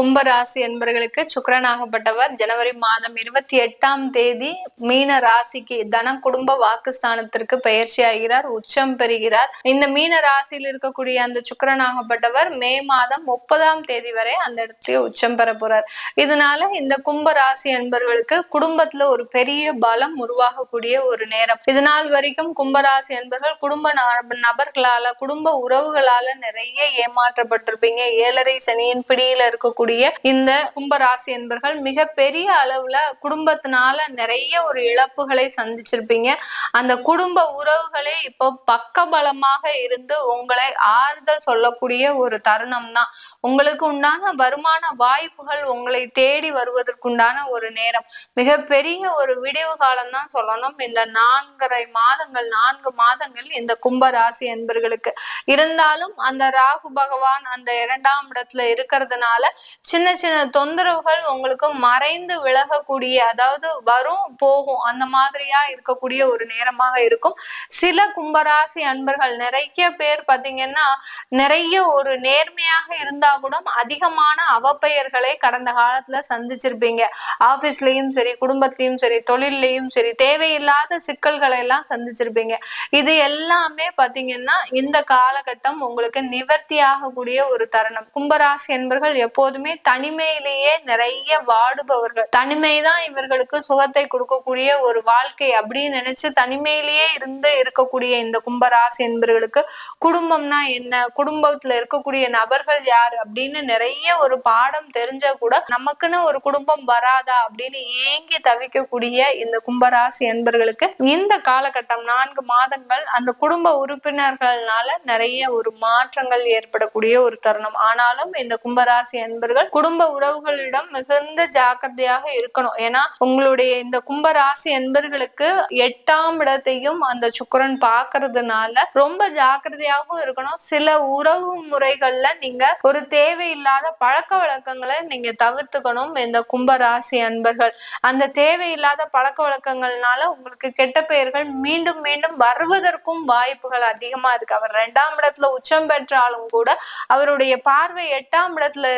கும்பராசி என்பவர்களுக்கு சுக்கரனாகப்பட்டவர். ஜனவரி மாதம் இருபத்தி எட்டாம் தேதி மீன ராசிக்கு தன குடும்ப வாக்குஸ்தானத்திற்கு பயிற்சி ஆகிறார் உச்சம் பெறுகிறார். இந்த மீன ராசியில் இருக்கக்கூடிய அந்த சுக்கரனாகப்பட்டவர் மே மாதம் முப்பதாம் தேதி வரை அந்த இடத்துல உச்சம் பெற போறார். இதனால இந்த கும்ப ராசி குடும்பத்துல ஒரு பெரிய பலம் உருவாகக்கூடிய ஒரு நேரம். இது நாள் வரைக்கும் கும்பராசி என்பர்கள் குடும்ப நபர்களால குடும்ப உறவுகளால நிறைய ஏமாற்றப்பட்டிருப்பீங்க. ஏழரை சனியின் பிடியில இருக்கக்கூடிய இந்த கும்பராசி என்பர்கள் மிக பெரிய அளவுல குடும்பத்தினால நிறைய ஒரு இழப்புகளை சந்திச்சிருப்பீங்க. அந்த குடும்ப உறவுகளே இப்போ பக்கபலமாக இருந்து உங்களை ஆறுதல் சொல்லக்கூடிய ஒரு தருணம் தான் உங்களுக்கு உண்டான வருமான வாய்ப்புகள் உங்களை தேடி வருவதற்குண்டான ஒரு நேரம். மிகப்பெரிய ஒரு விடிவு காலம் தான் சொல்லணும். இந்த நான்கரை மாதங்கள் நான்கு மாதங்கள் இந்த கும்ப ராசி என்பர்களுக்கு. இருந்தாலும் அந்த ராகு பகவான் அந்த இரண்டாம் இடத்துல இருக்கிறதுனால சின்ன சின்ன தொந்தரவுகள் உங்களுக்கு மறைந்து விலகக்கூடிய அதாவது வரும் போகும். அந்த மாதிரியா இருக்கக்கூடிய ஒரு நேரமாக இருக்கும். சில கும்பராசி அன்பர்கள் நிறைய பேர் பாத்தீங்கன்னா நிறைய ஒரு நேர்மையாக இருந்தா கூட அதிகமான அவப்பெயர்களை கடந்த காலத்துல சந்திச்சிருப்பீங்க. ஆபீஸ்லயும் சரி குடும்பத்திலயும் சரி தொழிலையும் சரி தேவையில்லாத சிக்கல்களை எல்லாம் சந்திச்சிருப்பீங்க. இது எல்லாமே பாத்தீங்கன்னா இந்த காலகட்டம் உங்களுக்கு நிவர்த்தி ஆகக்கூடிய ஒரு தருணம். கும்பராசி என்பர்கள் எப்போதுமே எல்லாருமே தனிமையிலேயே நிறைய வாடுபவர்கள். தனிமைதான் இவர்களுக்கு சுகத்தை கொடுக்கக்கூடிய ஒரு வாழ்க்கை அப்படின்னு நினைச்சு தனிமையிலேயே இருந்து இருக்கக்கூடிய இந்த கும்பராசி என்பவர்களுக்கு குடும்பம்னா என்ன? குடும்பத்துல இருக்கக்கூடிய நபர்கள் யார்? அப்படின்னு நிறைய ஒரு பாடம் தெரிஞ்சா கூட நமக்குன்னு ஒரு குடும்பம் வராதா அப்படின்னு ஏங்கி தவிக்கக்கூடிய இந்த கும்பராசி என்பர்களுக்கு இந்த காலகட்டம் நான்கு மாதங்கள் அந்த குடும்ப உறுப்பினர்கள்னால நிறைய ஒரு மாற்றங்கள் ஏற்படக்கூடிய ஒரு தருணம். ஆனாலும் இந்த கும்பராசி என்பர்கள் குடும்ப உறவுகளிடம் மிகுந்த ஜாக்கிரதையாக இருக்கணும். ஏன்னா உங்களுடைய இந்த கும்பராசி என்பர்களுக்கு எட்டாம் இடத்தையும் அந்த சுக்கிரன் பாக்குறதுனால ரொம்ப ஜாக்கிரதையாகவும் இருக்கணும். சில உறவு முறைகள்ல நீங்க ஒரு தேவையில்லாத பழக்க வழக்கங்களை நீங்க தவிர்த்துக்கணும் இந்த கும்பராசி அன்பர்கள். அந்த தேவையில்லாத பழக்க வழக்கங்கள்னால உங்களுக்கு கெட்ட பெயர்கள் மீண்டும் மீண்டும் வருவதற்கும் வாய்ப்புகள் அதிகமா இருக்கு. அவர் ரெண்டாம் இடத்துல உச்சம் பெற்றாலும் கூட அவருடைய பார்வை எட்டாம் இடத்துல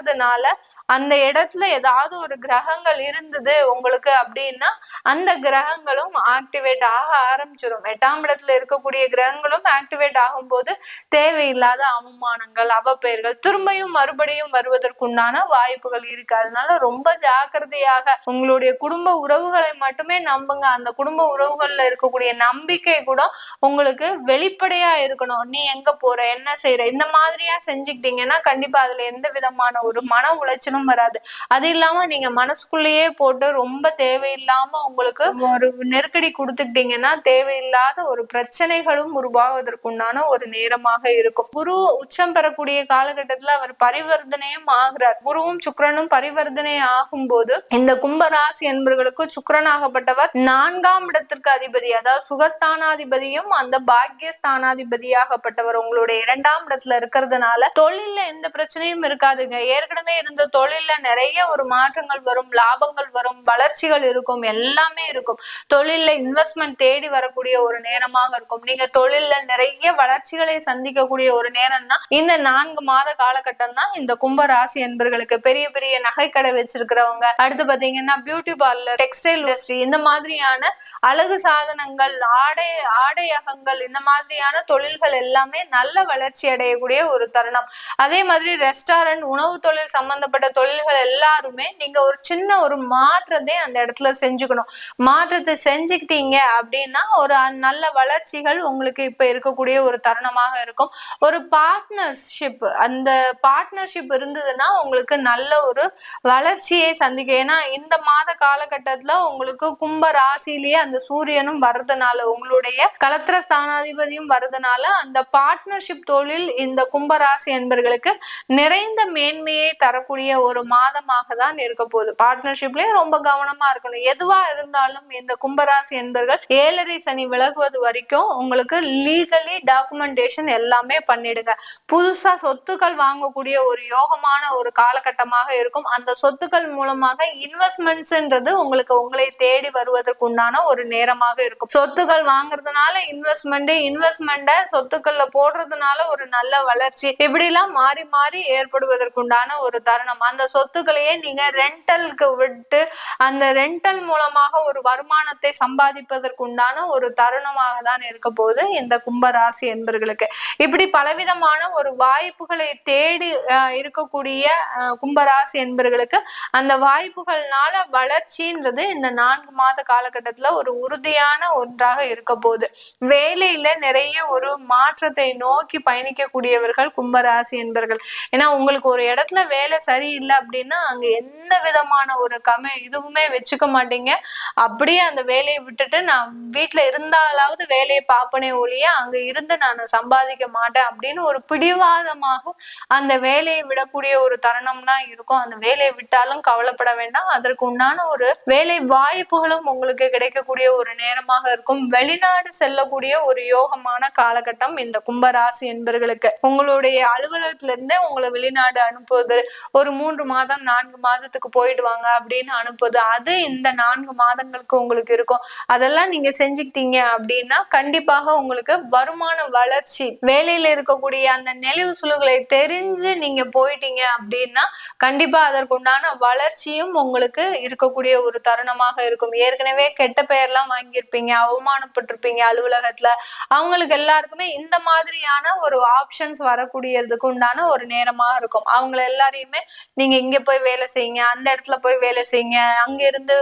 விழறதுனால அந்த இடத்துல ஏதாவது ஒரு கிரகங்கள் இருந்தது உங்களுக்கு அப்படின்னா அந்த கிரகங்களும் ஆக்டிவேட் ஆக ஆரம்பிச்சிடும் எட்டாம் இடத்துல இருக்கக்கூடிய கிரகங்களும் ஆக்டிவேட் ஆகும்போது தேவையில்லாத அவமானங்கள் அவப்பெயர்கள் திரும்பியும் மறுபடியும் வருவதற்குண்டான வாய்ப்புகள் இருக்கு. அதனால ரொம்ப ஜாக்கிரதையாக உங்களுடைய குடும்ப உறவுகளை மட்டுமே நம்புங்க. அந்த குடும்ப உறவுகள்ல இருக்கக்கூடிய நம்பிக்கை கூட உங்களுக்கு வெளிப்படையா இருக்கணும். நீ எங்க போற? என்ன செய்யற இந்த மாதிரியா செஞ்சுக்கிட்டீங்கன்னா கண்டிப்பா அதுல எந்த விதமான ஒரு மன உளைச்சலும் வராது. அது இல்லாம நீங்க மனசுக்குள்ளேயே போட்டு ரொம்ப தேவையில்லாம உங்களுக்கு ஒரு நெருக்கடி கொடுத்துக்கிட்டீங்கன்னா தேவையில்லாத ஒரு பிரச்சனைகளும் உருவாவதற்குண்டான ஒரு நேரமாக இருக்கும். குரு உச்சம் பெறக்கூடிய காலகட்டத்துல அவர் பரிவர்த்தனையும் ஆகிறார். குருவும் சுக்கரனும் பரிவர்த்தனை ஆகும்போது இந்த கும்பராசி என்பவர்களுக்கு சுக்கரனாகப்பட்டவர் நான்காம் இடத்திற்கு அதிபதி அதாவது சுகஸ்தானாதிபதியும் அந்த பாக்கியஸ்தானாதிபதியாகப்பட்டவர் உங்களுடைய இரண்டாம் இடத்துல இருக்கிறதுனால தொழில்ல எந்த பிரச்சனையும் இருக்காதுங்க. ஏற்கனவே இருந்த தொழில்ல நிறைய ஒரு மாற்றங்கள் வரும் லாபங்கள் வரும் வளர்ச்சிகள் இருக்கும் எல்லாமே இருக்கும். தொழில்ல இன்வெஸ்ட்மெண்ட் தேடி வரக்கூடிய ஒரு நேரமாக இருக்கும். நீங்க தொழில்ல நிறைய வளர்ச்சிகளை சந்திக்கக்கூடிய ஒரு நேரம் தான் இந்த நான்கு மாத காலகட்டம் தான் இந்த கும்ப ராசி என்பர்களுக்கு பெரிய பெரிய நகைக்கடை வச்சிருக்கிறவங்க. அடுத்து பாத்தீங்கன்னா பியூட்டி பார்லர் டெக்ஸ்டைல் இண்டஸ்ட்ரி இந்த மாதிரியான அழகு சாதனங்கள் ஆடை ஆடையகங்கள் இந்த மாதிரியான தொழில்கள் எல்லாமே நல்ல வளர்ச்சி அடையக்கூடிய ஒரு தருணம். அதே மாதிரி ரெஸ்டாரண்ட் உணவு தொழில் சம்பந்தப்பட்ட தொழில்கள் எல்லாருமே நீங்க ஒரு சின்ன ஒரு மாற்றத்தை அந்த இடத்துல செஞ்சுக்கணும். மாற்றத்தை செஞ்சுக்கிட்டீங்க அப்படின்னா ஒரு நல்ல வளர்ச்சிகள் உங்களுக்கு இப்ப இருக்கக்கூடிய ஒரு தருணமாக இருக்கும். ஒரு பார்ட்னர்ஷிப் அந்த பார்ட்னர்ஷிப் இருந்ததுன்னா உங்களுக்கு நல்ல ஒரு வளர்ச்சியை சந்திக்க ஏன்னா இந்த மாத காலகட்டத்துல உங்களுக்கு கும்ப ராசிலேயே அந்த சூரியனும் வர்றதுனால உங்களுடைய கலத்திர ஸ்தானாதிபதியும் வர்றதுனால அந்த பார்ட்னர்ஷிப் தொழில் இந்த கும்பராசி என்பர்களுக்கு நிறைந்த மேன்மையை தரக்கூடிய ஒரு மாதமாக தான் இருக்க போகுது. பார்ட்னர்ஷிப்லயும் ரொம்ப கவனமா இருக்கணும். எதுவா இருந்தாலும் இந்த கும்பராசி என்பர்கள் ஏழரை சனி விலகுவது வரைக்கும் உங்களுக்கு லீகலி டாக்குமெண்டேஷன் எல்லாமே பண்ணிடுங்க. புதுசா சொத்துக்கள் வாங்கக்கூடிய ஒரு யோகமான ஒரு காலகட்டமாக இருக்கும். அந்த சொத்துக்கள் மூலமாக இன்வெஸ்ட்மெண்ட்ஸ்ன்றது உங்களுக்கு உங்களை தேடி வருவதற்கு உண்டான ஒரு நேரமாக இருக்கும். சொத்துக்கள் வாங்குறதுனால இன்வெஸ்ட்மெண்ட் இன்வெஸ்ட்மெண்ட்டை சொத்துக்கள்ல போடுறதுனால ஒரு நல்ல வளர்ச்சி. இப்படி எல்லாம் மாறி மாறி ஏற்படுவதற்குண்டான உண்டான ஒரு தருணம். அந்த சொத்துக்களையே நீங்க ரெண்டலுக்கு விட்டு அந்த ரெண்டல் மூலமாக ஒரு வருமானத்தை சம்பாதிப்பதற்கு உண்டான ஒரு தருணமாக தான் இருக்க போகுது இந்த கும்பராசி என்பர்களுக்கு. இப்படி பலவிதமான ஒரு வாய்ப்புகளை தேடி இருக்கக்கூடிய கும்பராசி என்பர்களுக்கு அந்த வாய்ப்புகள்னால வளர்ச்சின்றது இந்த நான்கு மாத காலகட்டத்துல ஒரு உறுதியான ஒன்றாக இருக்க போகுது. வேலையில நிறைய ஒரு மாற்றத்தை நோக்கி பயணிக்கக்கூடியவர்கள் கும்பராசி என்பர்கள். ஏன்னா உங்களுக்கு ஒரு இடத்துல வேலை சரியில்லை அப்படின்னா அங்க எந்த விதமான ஒரு கமி இதுவுமே வச்சுக்க மாட்டீங்க. அப்படியே அந்த வேலையை விட்டுட்டு நான் வீட்டுல இருந்தாலாவது வேலையை பார்ப்பனே ஒழிய அங்க இருந்து நான் சம்பாதிக்க மாட்டேன் அப்படின்னு ஒரு பிடிவாதமாக அந்த வேலையை விடக்கூடிய ஒரு தருணம்னா இருக்கும். அந்த வேலையை விட்டாலும் கவலைப்பட வேண்டாம். அதற்கு உண்டான ஒரு வேலை வாய்ப்புகளும் உங்களுக்கு கிடைக்கக்கூடிய ஒரு நேரமாக இருக்கும். வெளிநாடு செல்லக்கூடிய ஒரு யோகமான காலகட்டம் இந்த கும்பராசி என்பர்களுக்கு. உங்களுடைய அலுவலகத்துல இருந்தே உங்களை வெளிநாடு அனுப்புவது ஒரு மூன்று மாதம் நான்கு மாதத்துக்கு போயிடுவாங்க அப்படின்னு அனுப்புவது அது இந்த நான்கு மாதங்களுக்கு உங்களுக்கு இருக்கும். அதெல்லாம் நீங்க செஞ்சுக்கிட்டீங்க அப்படின்னா கண்டிப்பாக உங்களுக்கு வருமான வளர்ச்சி வேலையில இருக்கக்கூடிய அந்த நெளிவு சுழுகளை தெரிஞ்சு நீங்க போயிட்டீங்க அப்படின்னா கண்டிப்பா அதற்குண்டான வளர்ச்சியும் உங்களுக்கு இருக்கக்கூடிய ஒரு தருணமாக இருக்கும். ஏற்கனவே கெட்ட பெயர்லாம் வாங்கியிருப்பீங்க அவமானப்பட்டிருப்பீங்க அலுவலகத்துல. அவங்களுக்கு எல்லாருக்குமே இந்த மாதிரியான ஒரு ஆப்ஷன்ஸ் வரக்கூடியதுக்கு உண்டான ஒரு நேரமாக இருக்கும். அவங்கள எல்லாரையுமே நீங்க இங்க போய் வேலை செய்யுங்க அந்த இடத்துல போய் வேலை செய்யுங்க அங்க இருந்து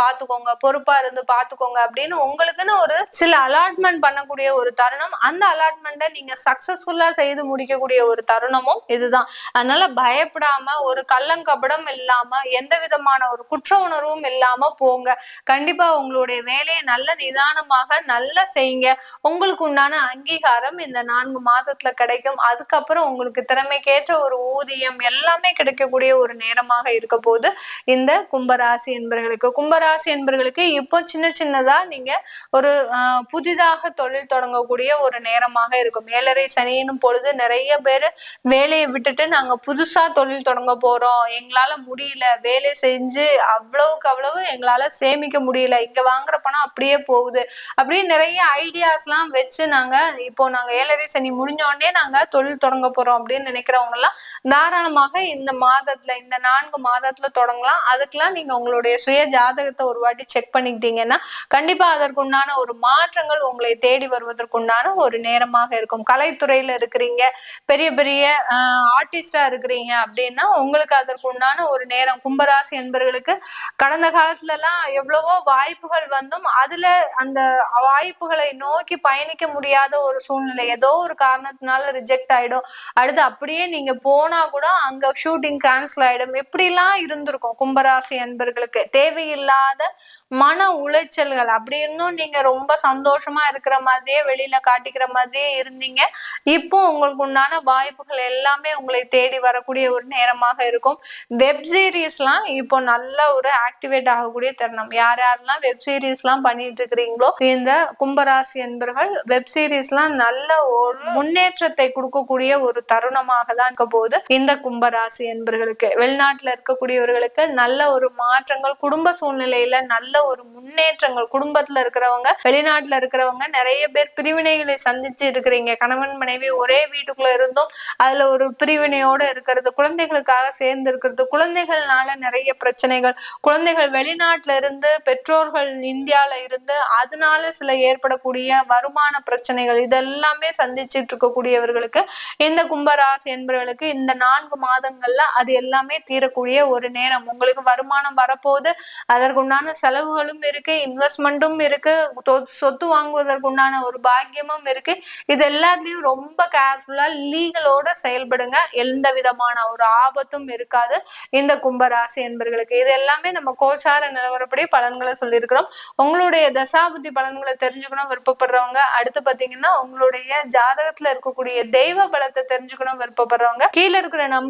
பாத்துக்கோங்க பொறுப்பா இருந்து பாத்துக்கோங்க அப்படின்னு உங்களுக்குன்னு ஒரு சில அலாட்மெண்ட் பண்ணக்கூடிய ஒரு தருணம். அந்த அலாட்மெண்ட்டை நீங்க சக்சஸ்ஃபுல்லா செய்து முடிக்கக்கூடிய ஒரு தருணமும் இதுதான். அதனால பயப்படாம ஒரு கள்ளங்கபடம் இல்லாம எந்த விதமான ஒரு குற்ற உணர்வும் இல்லாம போங்க. கண்டிப்பா உங்களுடைய வேலையை நல்ல நிதானமாக நல்லா செய்யுங்க. உங்களுக்கு உண்டான அங்கீகாரம் இந்த நான்கு மாதத்துல கிடைக்கும். அதுக்கப்புறம் உங்களுக்கு திறமைக்கேற்ற ஒரு ஊதியம் எல்லாமே கிடைக்கக்கூடிய ஒரு நேரமாக இருக்க போது இந்த கும்பராசி என்பர்களுக்கு கும்பராசி என்பர்களுக்கு இப்போ சின்ன சின்னதா நீங்க ஒரு புதிதாக தொழில் தொடங்கக்கூடிய ஒரு நேரமாக இருக்கும். ஏழரை சனியினும் பொழுது நிறைய பேர் வேலையை விட்டுட்டு நாங்க புதுசா தொழில் தொடங்க போறோம். எங்களால முடியல. வேலை செஞ்சு அவ்வளவுக்கு அவ்வளவு எங்களால சேமிக்க முடியல. இங்க வாங்குற பணம் அப்படியே போகுது. அப்படியே நிறைய ஐடியாஸ் எல்லாம் வச்சு நாங்க இப்போ நாங்க ஏழரை சனி முடிஞ்ச உடனே நாங்க தொழில் தொடங்க போறோம் அப்படின்னு நினைக்கிறவங்க எல்லாம் நிச்சயமாக இந்த மாதத்துல இந்த நான்கு மாதத்துல தொடங்கலாம். அதுக்கெல்லாம் நீங்க உங்களுடைய சுய ஜாதகத்தை ஒரு வாட்டி செக் பண்ணிக்கிட்டீங்கன்னா கண்டிப்பா அதற்குண்டான ஒரு மாற்றங்கள் உங்களை தேடி வருவதற்குண்டான ஒரு நேரமாக இருக்கும். கலைத்துறையில இருக்கிறீங்க பெரிய பெரிய ஆர்டிஸ்டா இருக்கிறீங்க அப்படின்னா உங்களுக்கு அதற்குண்டான ஒரு நேரம். கும்பராசி என்பவர்களுக்கு கடந்த காலத்துல எல்லாம் எவ்வளவோ வாய்ப்புகள் வந்தும் அதுல அந்த வாய்ப்புகளை நோக்கி பயணிக்க முடியாத ஒரு சூழ்நிலை. ஏதோ ஒரு காரணத்தினால ரிஜெக்ட் ஆயிடும். அடுத்து அப்படியே நீங்க போனா கூட அங்க ஷூட்டிங் கேன்சல் ஆயிடும். எப்படிலாம் இருந்திருக்கும் கும்பராசி அன்பர்களுக்கு. தேவையில்லாத மன உளைச்சல்கள். அப்படி இருந்தும் நீங்க ரொம்ப சந்தோஷமா இருக்கிற மாதிரியே வெளியில காட்டிக்கிற மாதிரியே இருந்தீங்க. இப்போ உங்களுக்கு உண்டான வாய்ப்புகள் எல்லாமே உங்களை தேடி வரக்கூடிய ஒரு நேரமாக இருக்கும். வெப் சீரிஸ்லாம் இப்போ நல்ல ஒரு ஆக்டிவேட் ஆகக்கூடிய தருணம். யார் யாரெல்லாம் வெப் சீரிஸ்லாம் பண்ணிட்டு இருக்கிறீங்களோ இந்த கும்பராசி என்பர்கள் வெப் சீரிஸ்லாம் நல்ல ஒரு முன்னேற்றத்தை கொடுக்கக்கூடிய ஒரு தருணமாக தான் இருக்க போகுது. இந்த கும்பராசி என்பர்களுக்கு வெளிநாட்டுல இருக்கக்கூடியவர்களுக்கு நல்ல ஒரு மாற்றங்கள் குடும்ப சூழ்நிலையில நல்ல ஒரு முன்னேற்றங்கள் குடும்பத்துல இருக்கிறவங்க வெளிநாட்டுல இருக்கிறவங்க நிறைய பேர் பிரிவினைகளை சந்திச்சு இருக்கிறீங்க. கணவன் மனைவி ஒரே வீட்டுக்குள்ள இருந்தும் அதுல ஒரு பிரிவினையோட இருக்கிறது. குழந்தைகளுக்காக சேர்ந்து இருக்கிறது குழந்தைகள்னால நிறைய பிரச்சனைகள். குழந்தைகள் வெளிநாட்டுல இருந்து பெற்றோர்கள் இந்தியால இருந்து அதனால சில ஏற்படக்கூடிய வருமான பிரச்சனைகள் இதெல்லாமே சந்திச்சுட்டு இருக்கக்கூடியவர்களுக்கு இந்த கும்பராசி என்பவர்களுக்கு இந்த நான்கு மாதங்கள்ல அது எல்லாமே தீரக்கூடிய ஒரு நேரம். உங்களுக்கு வருமானம் வரப்போகுது அதற்குண்டான செலவுகளும் இருக்கு இன்வெஸ்ட்மெண்ட்டும் இருக்கு சொத்து வாங்குவதற்குண்டான ஒரு பாக்கியமும் இருக்கு. இது எல்லாத்துலயும் ரொம்ப கேர்ஃபுல்லா லீகலோட செயல்படுங்க. எந்த விதமான ஒரு ஆபத்தும் இருக்காது. இந்த கும்பராசி என்பர்களுக்கு இது எல்லாமே நம்ம கோச்சார நிலவரப்படி பலன்களை சொல்லியிருக்கிறோம். உங்களுடைய தசாபுத்தி பலன்களை தெரிஞ்சுக்கணும் விருப்பப்படுறவங்க. அடுத்து பாத்தீங்கன்னா உங்களுடைய ஜாதகத்துல இருக்கக்கூடிய தெய்வ பலத்தை தெரிஞ்சுக்கணும் விருப்பப்படுறவங்க. கீழே இருக்கிற